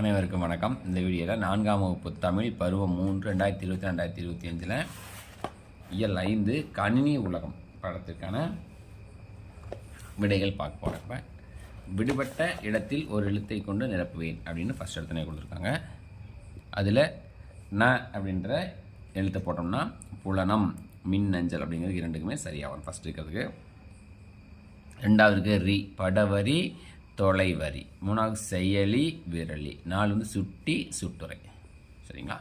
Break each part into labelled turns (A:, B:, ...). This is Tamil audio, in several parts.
A: அனைவருக்கும் வணக்கம். இந்த வீடியோவில் நான்காம் வகுப்பு தமிழ் பருவம் மூன்று ரெண்டாயிரத்தி இருபத்தி ரெண்டாயிரத்தி இருபத்தி அஞ்சில் இயல் ஐந்து கணினி உலகம் படத்திற்கான விடைகள் பார்க்க போகிறப்ப விடுபட்ட இடத்தில் ஒரு எழுத்தை கொண்டு நிரப்புவேன் அப்படின்னு ஃபஸ்ட் எடுத்தனே கொடுத்துருக்காங்க. அதில் ந அப்படின்ற எழுத்தை போட்டோம்னா புலனம் மின் அஞ்சல் அப்படிங்கிறது இரண்டுக்குமே சரியாகும். ஃபஸ்ட் இருக்கிறதுக்கு. ரெண்டாவது இருக்குது ரி படவரி தொலைவரி. மூணாவது செயலி விரலி. நாலு வந்து சுட்டி சுட்டுரை. சரிங்களா?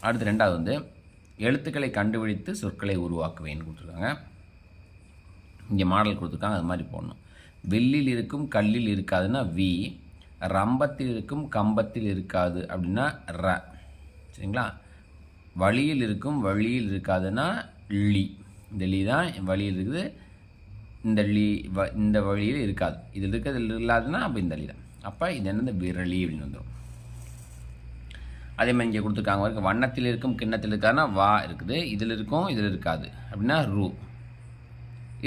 A: அடுத்து ரெண்டாவது வந்து எழுத்துக்களை கண்டுபிடித்து சொற்களை உருவாக்குவேன்னு கொடுத்துருக்காங்க. இங்கே மாடல் கொடுத்துருக்காங்க அது மாதிரி போடணும். வில்லில் இருக்கும் கல்லில் இருக்காதுன்னா வி. ரம்பத்தில் இருக்கும் கம்பத்தில் இருக்காது அப்படின்னா ர. சரிங்களா? வழியில் இருக்கும் வழியில் இருக்காதுன்னா லி. இந்த லி தான் வழியில் இருக்குது இந்த லி வ இந்த வழியில் இருக்காது. இதில் இருக்கிறது இல்லாதுன்னா அப்போ இந்த லி தான் அப்போ இது என்னது? விரலி அப்படின்னு வந்துடும் அதே மாதிரி இங்கே கொடுத்துருக்காங்க. வரைக்கும் வண்ணத்தில் இருக்கும் கிண்ணத்தில் இருக்காதுன்னா வா இருக்குது. இதில் இருக்கும் இதில் இருக்காது. அப்படின்னா ரூ.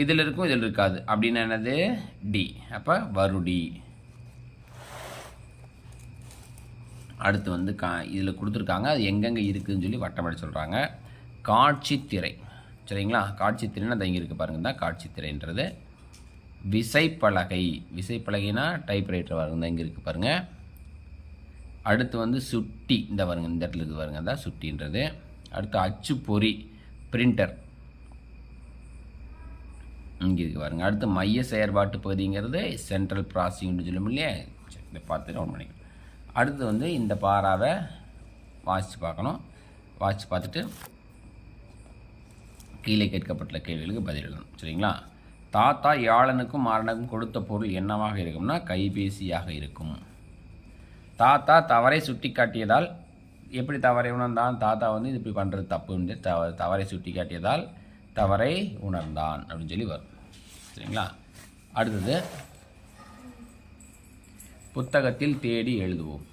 A: இதில் இருக்கும் இதில் இருக்காது. அப்படின்னா என்னது? டி. அப்போ வருடி. அடுத்து வந்து கா இதில் கொடுத்துருக்காங்க. அது எங்கெங்கே இருக்குதுன்னு சொல்லி வட்டமடி சொல்கிறாங்க காட்சி திரை சரிங்களா? காட்சி திரைன்னா அது இங்கே இருக்குது பாருங்க. தான் காட்சி திரைன்றது விசைப்பலகை விசைப்பலகைனா டைப்ரைட்டர் பாருங்க இங்கே இருக்குது பாருங்கள் அடுத்து வந்து சுட்டி. இந்த பாருங்க இந்த இடத்துல இருக்குது பாருங்கள் தான் சுட்டின்றது. அடுத்து அச்சுப்பொறி. பிரிண்டர் இங்கே இருக்குது பாருங்கள் அடுத்து மைய செயற்பாட்டு பகுதிங்கிறது சென்ட்ரல் ப்ராசிங்னு சொல்லும் இல்லையா? சரி இதை பார்த்து நோட் பண்ணிக்கலாம். அடுத்து வந்து இந்த பாராவை வாசித்து பார்க்கணும். வாசித்து பார்த்துட்டு கீழே கேட்கப்பட்ட கேள்விகளுக்கு பதிலிடணும் சரிங்களா? தாத்தா யாழனுக்கும் மாறனுக்கும் கொடுத்த பொருள் என்னவாக இருக்கும்னா கைபேசியாக இருக்கும். தாத்தா தவறை சுட்டி காட்டியதால் எப்படி தவறை உணர்ந்தான்? தாத்தா வந்து இது இப்படி பண்ணுறது தப்புன்னு தவ தவறை சுட்டி காட்டியதால் தவறை உணர்ந்தான் அப்படின்னு சொல்லி வரும். சரிங்களா? அடுத்தது புத்தகத்தில் தேடி எழுதுவோம்.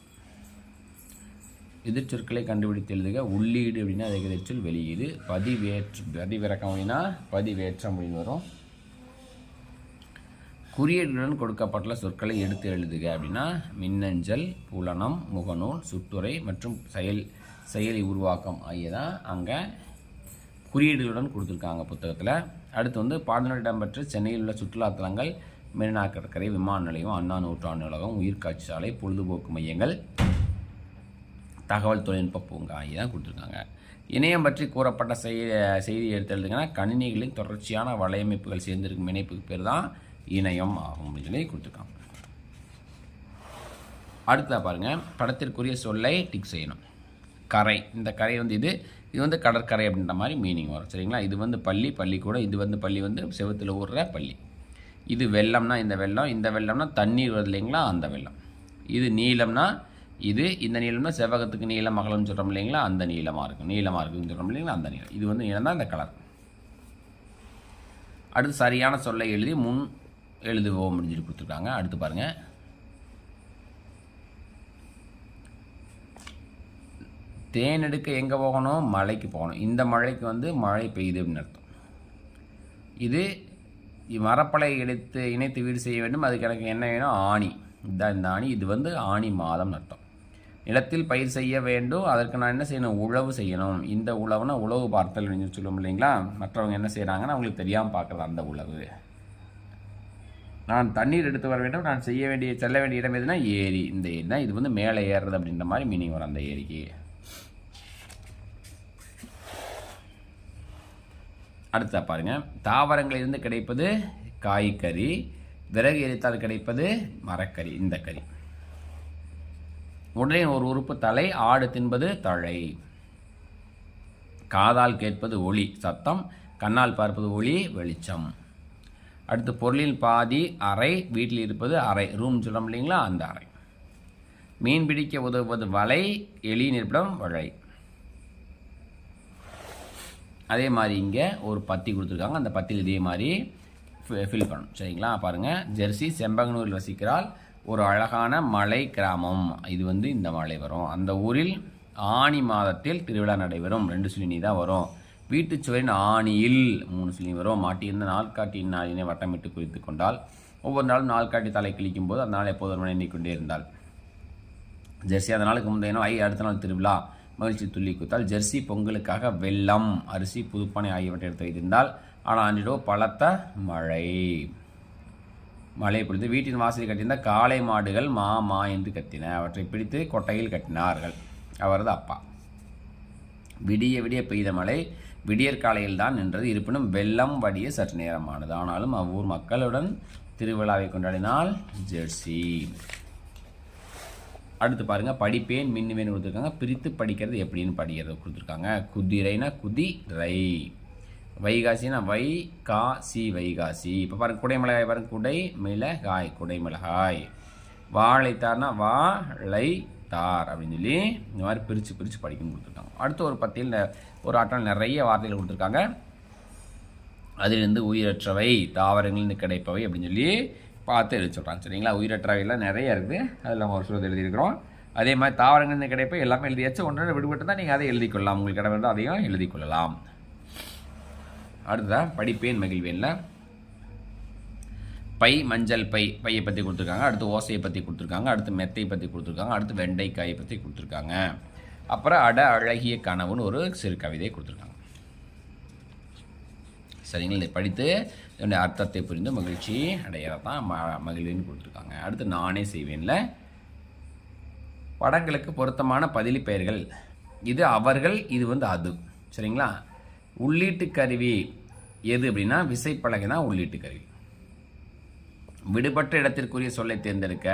A: எதிர்ச்சொற்களை கண்டுபிடித்து எழுதுக. உள்ளீடு அப்படின்னா அதுக்கு எதிர்ச்சொல் வெளியீடு. பதிவேற்று பதிவிறக்கம் அப்படின்னா பதிவேற்றம் அப்படின்னு வரும். குறியீடுடன் கொடுக்கப்பட்டுள்ள சொற்களை எடுத்து எழுதுக அப்படின்னா மின்னஞ்சல் புலனம் முகநூல் சுட்டுரை மற்றும் செயல் செயலி உருவாக்கம் ஆகியதான் அங்கே குறியீடுகளுடன் கொடுத்துருக்காங்க புத்தகத்தில். அடுத்து வந்து பாடநூல் இடம்பெற்ற சென்னையில் உள்ள சுற்றுலா தலங்கள் மெரினா கடற்கரை விமான நிலையம் அண்ணா நூற்றாண்டு நூலகம் உயிர்காட்சி சாலை பொழுதுபோக்கு மையங்கள். தகவல் தொழில்நுட்ப பூங்கா இதான் தான் கொடுத்துருக்காங்க. இணையம் பற்றி கூறப்பட்ட செய்தி செய்தி எடுத்து எழுதுங்கன்னா கணினிகளின் தொடர்ச்சியான வலையமைப்புகள் சேர்ந்திருக்கும் இணைப்புக்கு பேர் தான் இணையம் ஆகும் அப்படின்னு சொல்லி கொடுத்துருக்காங்க. அடுத்ததாக பாருங்கள் படத்திற்குரிய சொல்லை டிக் செய்யணும். கரை இந்த கரை வந்து இது இது வந்து கடற்கரை அப்படின்ற மாதிரி மீனிங் வரும் சரிங்களா? இது வந்து பள்ளி பள்ளிக்கூடம் இது வந்து பள்ளி வந்து செவத்தில் ஊடுற பள்ளி. இது வெள்ளம்னா இந்த வெள்ளம் இந்த வெள்ளம்னா தண்ணீர் வருது இல்லைங்களா? அந்த வெள்ளம். இது நீளம்னா இது இந்த நீளம்னா செவ்வகத்துக்கு நீளம் அகலம்னு சொல்கிறோம் இல்லைங்களா? அந்த நீளமாக இருக்கும். நீளமாக இருக்குன்னு சொல்கிறோம் இல்லைங்களா? அந்த நீளம். இது வந்து நீளம் தான் இந்த கலர் அடுத்து சரியான சொல்லை எழுதி முன் எழுதுவோம் அப்படின்னு சொல்லி கொடுத்துருக்காங்க. அடுத்து பாருங்கள் தேன் எடுக்க எங்கே போகணும்? மலைக்கு போகணும். இந்த மழைக்கு வந்து மழை பெய்யுது அப்படின்னு அர்த்தம். இது மரப்பலை எடுத்து இணைத்து வீடு செய்ய வேண்டும். அதுக்கு எனக்கு என்ன வேணும்? ஆணி. இதுதான் இந்த ஆணி. இது வந்து ஆணி மாதம்னு அர்த்தம். நிலத்தில் பயிர் செய்ய வேண்டும். அதற்கு நான் என்ன செய்யணும்? உழவு செய்யணும். இந்த உழவுனா உழவு பார்த்தல் அப்படின்னு சொல்லுவோம் இல்லைங்களா? மற்றவங்க என்ன செய்கிறாங்கன்னா அவங்களுக்கு தெரியாமல் பார்க்குறது அந்த உழவு. நான் தண்ணீர் எடுத்து வர வேண்டும். நான் செய்ய வேண்டிய செல்ல வேண்டிய இடம் எதுனா ஏரி. இந்த ஏரி தான் இது வந்து மேலே ஏறுறது அப்படின்ற மாதிரி மீனிங் வரும் அந்த ஏரிக்கு. அடுத்தா பாருங்க. தாவரங்களிலிருந்து கிடைப்பது காய்கறி. விறகு எரித்தால் கிடைப்பது மரக்கறி. இந்த கறி. உடலின் ஒரு உறுப்பு தலை ஆடு தின்பது தழை. காதால் கேட்பது ஒளி சத்தம். கண்ணால் பார்ப்பது ஒளி வெளிச்சம். அடுத்து பொருளின் பாதி அறை வீட்டில் இருப்பது அறை. ரூம் சொல்கிறோம் இல்லைங்களா? அந்த அறை. மீன் பிடிக்க உதவுவது வலை எலியின் இருப்பிடம் வலை அதே மாதிரி இங்கே ஒரு பத்தி கொடுத்துருக்காங்க. அந்த பத்தியில் இதே மாதிரி ஃபில் பண்ணணும். சரிங்களா? பாருங்கள் ஜெர்சி செம்பகனூரில் வசிக்கிறாள். ஒரு அழகான மலை கிராமம். இது வந்து இந்த மலை வரும். அந்த ஊரில் ஆனி மாதத்தில் திருவிழா நடைபெறும். ரெண்டு சுழினி தான் வரும். வீட்டுச் சுவரின் ஆணியில் மூணு சுழினி வரும். மாட்டியிருந்த நாள்காட்டியின் நாளினை வட்டமிட்டு குறித்து கொண்டால் ஒவ்வொரு நாளும் நாள்காட்டி தலை கிழிக்கும் போது அந்த நாள் எப்போதும் எண்ணிக்கொண்டே இருந்தால் ஜெர்சி அந்த நாளுக்கு முந்தைய ஐ அடுத்த நாள் திருவிழா. மகிழ்ச்சி துள்ளி குத்தால் ஜெர்சி பொங்கலுக்காக வெள்ளம் அரிசி புதுப்பானை ஆகியவற்றை எடுத்து வைத்திருந்தால் ஆனால் அன்றிடோ பலத்த மழை. மழை பொழுது வீட்டின் வாசலில் கட்டியிருந்த காளை மாடுகள் மா மா என்று கத்தின. அவற்றை பிடித்து கொட்டையில் கட்டினார்கள். அவரது அப்பா. விடிய விடிய பெய்த மழை விடியற்காலையில் தான் நின்றது. இருப்பினும் வெள்ளம் வடிய சற்று நேரமானது. ஆனாலும் அவ்வூர் மக்களுடன் திருவிழாவை கொண்டாடினால் ஜெர்சி. அடுத்து பாருங்க. படிப்பேன் மின்னுவேன் கொடுத்துருக்காங்க. பிரித்து படிக்கிறது எப்படின்னு படிக்கிறது கொடுத்துருக்காங்க. குதிரைனா குதிரை. வைகாசினா வை கா சி வைகாசி. இப்போ பாருங்க குடைமிளகாய் பாருங்க குடை மிளகாய் குடைமிளகாய் வாழைத்தார்னா வாழை தார் அப்படின்னு சொல்லி இந்த மாதிரி பிரித்து பிரித்து படிக்கணும்னு கொடுத்துருக்காங்க. அடுத்து ஒரு பத்தியில் ஒரு ஆட்டம் நிறைய வார்த்தைகள் கொடுத்துருக்காங்க. அதிலிருந்து உயிரற்றவை தாவரங்கள்னு கிடைப்பவை அப்படின்னு சொல்லி பார்த்து எழுதி சொல்கிறாங்க சரிங்களா? உயிரற்றவைலாம் நிறைய இருக்குது. அதில் நம்ம ஒரு சிலது எழுதியிருக்கிறோம். அதே மாதிரி தாவரங்கள்னு கிடைப்ப எல்லாமே எழுதியாச்சும் ஒன்றரை விடுபட்டு தான் நீங்கள் அதை எழுதிக்கொள்ளலாம். உங்களுக்கு இடம் இருந்தால் அதையும் எழுதிக்கொள்ளலாம். அடுத்ததாக படிப்பேன் மகிழ்வேனில். பை மஞ்சள் பை பையை பற்றி கொடுத்துருக்காங்க. அடுத்து ஓசையை பற்றி கொடுத்துருக்காங்க. அடுத்து மெத்தை பற்றி கொடுத்துருக்காங்க. அடுத்து வெண்டைக்காயை பற்றி கொடுத்துருக்காங்க. அப்புறம் அட அழகிய கனவுன்னு ஒரு சிறு கவிதையை கொடுத்துருக்காங்க. சரிங்களா? இதை படித்து இதனுடைய அர்த்தத்தை புரிந்து மகிழ்ச்சி அடையறதான் ம மகிழ்வின்னு கொடுத்துருக்காங்க. அடுத்து நானே செய்வேன்ல. படங்களுக்கு பொருத்தமான பதிலி பெயர்கள். இது அவர்கள் இது வந்து அது. சரிங்களா? உள்ளீட்டு கருவி எது அப்படின்னா விசைப்பலகை தான் உள்ளீட்டு கருவி. விடுபட்ட இடத்திற்குரிய சொல்லை தேர்ந்தெடுக்க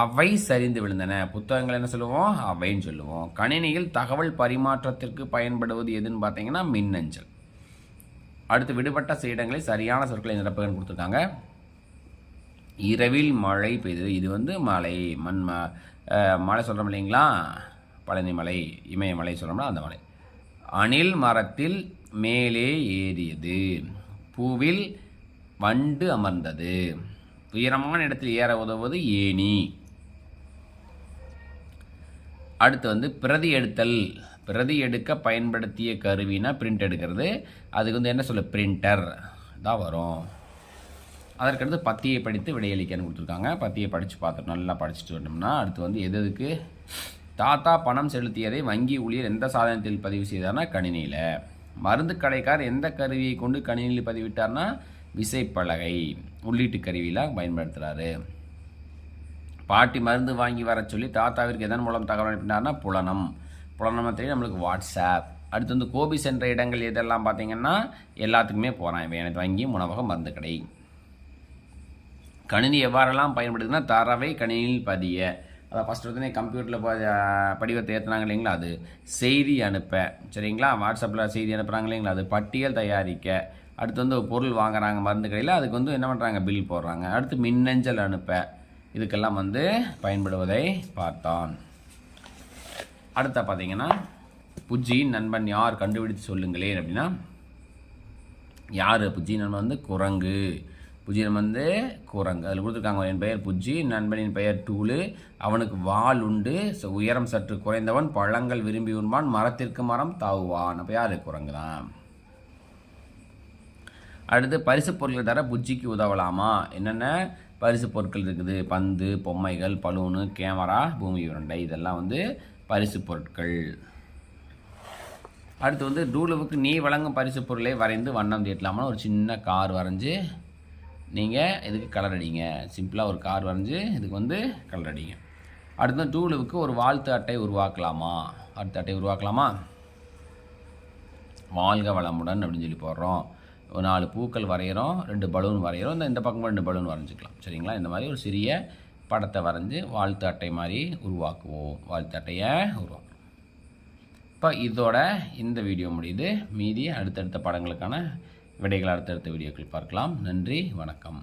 A: அவை சரிந்து விழுந்தன. புத்தகங்கள் என்ன சொல்லுவோம்? அவைன்னு சொல்லுவோம். கணினியில் தகவல் பரிமாற்றத்திற்கு பயன்படுவது எதுன்னு பார்த்தீங்கன்னா மின்னஞ்சல். அடுத்து விடுபட்ட செய்டங்களை சரியான சொற்களை நிரப்புகள் கொடுத்துருக்காங்க. இரவில் மழை பெய்தது. இது வந்து மலை மண் ம சொல்கிறோம் இல்லைங்களா? பழனி மலை இமயமலை சொல்கிறோம்னா அந்த மலை. அணில் மரத்தில் மேலே ஏறியது. பூவில் வண்டு அமர்ந்தது. உயரமான இடத்தில் ஏற உதவுவது ஏணி. அடுத்து வந்து பிரதி எடுத்தல். பிரதி எடுக்க பயன்படுத்திய கருவினா பிரிண்ட் எடுக்கிறது. அதுக்கு வந்து என்ன சொல்ல? பிரிண்டர் தான் வரும். அதற்கடுத்து பத்தியை படித்து விடையளிக்கன்னு கொடுத்துருக்காங்க. பத்தியை படித்து பார்த்துட்டு நல்லா படிச்சுட்டு வந்தோம்னா அடுத்து வந்து எது எதுக்கு? தாத்தா பணம் செலுத்தியதை வங்கி ஊழியர் எந்த சாதனத்தில் பதிவு செய்தார்னா கணினியில். மருந்து கடைக்கார் எந்த கருவியை கொண்டு கணினியில் பதிவிட்டார்னா விசைப்பலகை. உள்ளீட்டு கருவியெலாம் பயன்படுத்துகிறாரு பாட்டி மருந்து வாங்கி வர சொல்லி தாத்தாவிற்கு எதன் மூலம் தகவல் அனுப்பினார்னா புலனம். புலனம் தெரியும் நம்மளுக்கு வாட்ஸ்அப் அடுத்து வந்து கோபி சென்ற இடங்கள் எதெல்லாம் பார்த்தீங்கன்னா எல்லாத்துக்குமே போகிறான் இவன். எனக்கு வங்கி உணவகம் மருந்து கடை. கணினி எவ்வாறெல்லாம் பயன்படுதுன்னா தரவை கணினியில் பதிய. அதை ஃபஸ்ட்டு வந்து கம்ப்யூட்டரில் படிவத்தை ஏற்றுனாங்க இல்லைங்களா? அது செய்தி அனுப்ப. சரிங்களா? வாட்ஸ்அப்பில் செய்தி அனுப்புகிறாங்க இல்லைங்களா? அது பட்டியல் தயாரிக்க. அடுத்து வந்து ஒரு பொருள் வாங்குறாங்க மருந்து கடையில் அதுக்கு வந்து என்ன பண்ணுறாங்க பில் போடுறாங்க. அடுத்து மின்னஞ்சல் அனுப்ப. இதுக்கெல்லாம் வந்து பயன்படுவதை பார்த்தான். அடுத்த பார்த்தீங்கன்னா புஜ்ஜியின் நண்பன் யார் கண்டுபிடித்து சொல்லுங்களேன் அப்படின்னா யார்? புஜ்ஜியின் நண்பன் வந்து குரங்கு. புஜ்ஜி வந்து குரங்கு அதில் கொடுத்துருக்காங்க என் பெயர் புஜ்ஜி நண்பனின் பெயர் டூலு. அவனுக்கு வால் உண்டு. ஸோ உயரம் சற்று குறைந்தவன் பழங்கள் விரும்பி உண்பான் மரத்திற்கு மரம் தாவுவான். அப்போ யார் குரங்கு தான் அடுத்து பரிசு பொருட்கள் தர புஜ்ஜிக்கு உதவலாமா? என்னென்ன பரிசு பொருட்கள் இருக்குது? பந்து பொம்மைகள் பலூனு கேமரா பூமி உருண்டை. இதெல்லாம் வந்து பரிசு பொருட்கள். அடுத்து வந்து டூலுவுக்கு நீ வழங்கும் பரிசு பொருளை வரைந்து வண்ணம் தீட்டலாமான்னு ஒரு சின்ன கார் வரைஞ்சி நீங்கள் இதுக்கு கலர் அடிங்க. சிம்பிளாக ஒரு கார் வரைஞ்சி இதுக்கு வந்து கலர் அடிங்க. அடுத்து டூலுவுக்கு ஒரு வாழ்த்து அட்டை உருவாக்கலாமா? அடுத்த அட்டை உருவாக்கலாமா? வாழ்க வளமுடன் அப்படின்னு சொல்லி போடுறோம். ஒரு நாலு பூக்கள் வரைகிறோம் ரெண்டு பலூன் வரைகிறோம் இந்த இந்த பக்கம் ரெண்டு பலூன் வரைஞ்சிக்கலாம். சரிங்களா? இந்த மாதிரி ஒரு சிறிய படத்தை வரைஞ்சி வாழ்த்து அட்டை மாதிரி உருவாக்குவோம். வாழ்த்து அட்டையை உருவாக்குவோம் இப்போ இதோட இந்த வீடியோ முடியுது. மீதி அடுத்தடுத்த படங்களுக்கான விடைகள் அடுத்தடுத்த வீடியோக்கள் பார்க்கலாம். நன்றி வணக்கம்.